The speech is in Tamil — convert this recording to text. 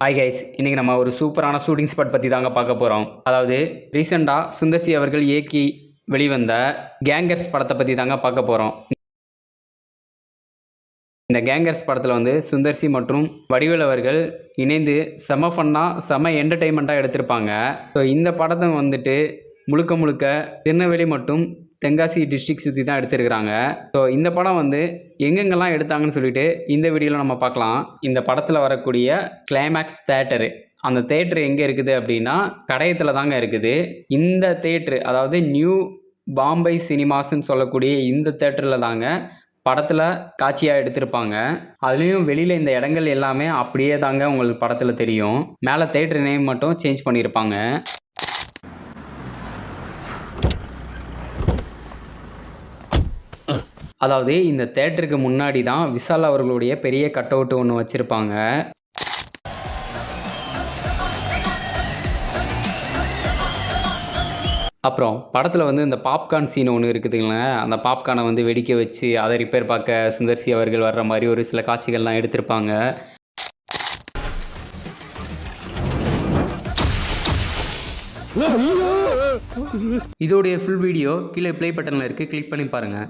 ஹாய் கைஸ் இன்றைக்கி நம்ம ஒரு சூப்பரான ஷூட்டிங் ஸ்பாட் பற்றி தாங்க பார்க்க போகிறோம் அதாவது ரீசெண்டாக சுந்தர்சி அவர்கள் இயக்கி வெளிவந்த கேங்கர்ஸ் படத்தை பற்றி தாங்க பார்க்க போகிறோம் இந்த கேங்கர்ஸ் படத்தில் வந்து சுந்தர்சி மற்றும் வடிவேல் அவர்கள் இணைந்து செம ஃபன்னாக செம என்டர்டெயின்மெண்ட்டாக எடுத்திருப்பாங்க. ஸோ இந்த படத்தை வந்துட்டு முழுக்க முழுக்க திருநெல்வேலி மற்றும் தென்காசி டிஸ்ட்ரிக்ட் சுற்றி தான் எடுத்திருக்கிறாங்க. ஸோ இந்த படம் வந்து எங்கெங்கெல்லாம் எடுத்தாங்கன்னு சொல்லிட்டு இந்த வீடியோவில் நம்ம பார்க்கலாம். இந்த படத்தில் வரக்கூடிய கிளைமேக்ஸ் தேட்டரு அந்த தேட்டர் எங்கே இருக்குது அப்படின்னா கடையத்தில் தாங்க இருக்குது. இந்த தேட்ரு அதாவது நியூ பாம்பே சினிமாஸ்ன்னு சொல்லக்கூடிய இந்த தேட்டரில் தாங்க படத்தில் காட்சியாக எடுத்திருப்பாங்க. அதுலேயும் வெளியில் இந்த இடங்கள் எல்லாமே அப்படியே தாங்க உங்களுக்கு படத்தில் தெரியும். மேலே தேட்டர் நேம் மட்டும் சேஞ்ச் பண்ணியிருப்பாங்க. அதாவது இந்த தேட்டருக்கு முன்னாடி தான் விஷால் அவர்களுடைய பெரிய கட் அவுட் ஒன்று வச்சுருப்பாங்க. அப்புறம் படத்தில் வந்து இந்த பாப்கார்ன் சீன் ஒன்று இருக்குதுங்களே அந்த பாப்கார்னை வந்து வெடிக்க வச்சு அதை ரிப்பேர் பார்க்க சுந்தர்சி அவர்கள் வர்ற மாதிரி ஒரு சில காட்சிகள்லாம் எடுத்திருப்பாங்க. இதோடைய ஃபுல் வீடியோ கீழே ப்ளே பட்டனில் இருக்குது கிளிக் பண்ணி பாருங்கள்